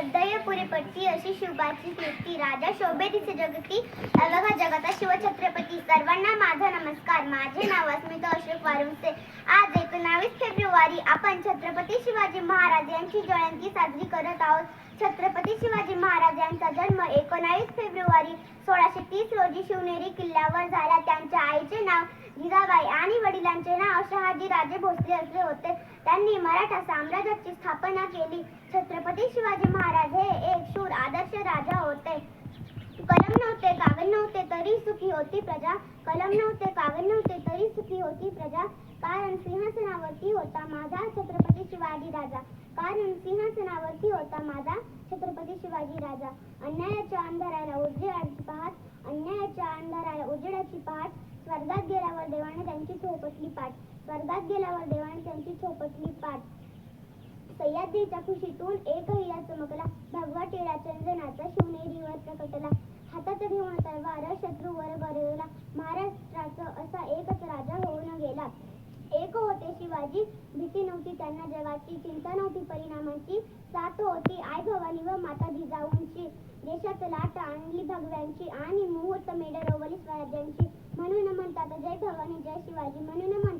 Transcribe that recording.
श्रद्धेय पुरी पट्टी अशी शिवबाची कीर्ती राजा शोभे दिसे जगती अवघा जगता शिवछत्रपती. सर्वांना माझा नमस्कार. माझे नाव अस्मिता अशोक वारुंसे आज एकोणावीस फेब्रुवारी आपण छत्रपती शिवाजी महाराज यांची जयंती साजरी करत आहोत. छत्रपती शिवाजी महाराज यांचा जन्म एकोणावीस फेब्रुवारी सोळाशे तीस रोजी शिवनेरी किल्ल्यावर झाला. त्यांच्या आईचे नाव जिजाबाई आणि वडिलांचे नाव शहाजी राजे भोसले असे होते. त्यांनी मराठा साम्राज्याची स्थापना केली. छत्रपती शिवाजी महाराज हे एक शूर आदर्श राजा होते. कलम नव्हते कागद नव्हते तरी सुखी होती प्रजा. कलम नव्हते कागद नव्हते तरी सुखी होती प्रजा. कारण सिंहासनावरती होता माझा छत्रपती शिवाजी राजा. कारण सिंहासनावरती होता माझा छत्रपती शिवाजी राजा. अन्यायाच्या अंधाराला उजेडाची पहाट अन्यायाच्या अंधाराला उजेडाची पहाट स्वर्गात गेल्यावर देवाने त्यांची चौपटली स्वर्गात गेल्यावर देवाने त्यांची चौपटली पाठ. सह्याद्रीच्या खुशीतून एक हिरा चमकला. भगवा टिळा चंदनाचा शिवनेरीवर प्रकटला. हातात घेऊन तलवार शत्रूवर गरजला महाराष्ट्राचा असा एकच राजा होऊन गेला. एक होते शिवाजी. भीती नव्हती त्यांना जगाची चिंता नव्हती परिणामांची. साथ होती आई भवानी व माता जिजाऊंची. देशात लाट आणली भगव्यांची आणि मुहूर्त मेढ रोवली स्वराज्यांची. म्हणून म्हणतात जय भवानी जय शिवाजी. म्हणून म्हणतात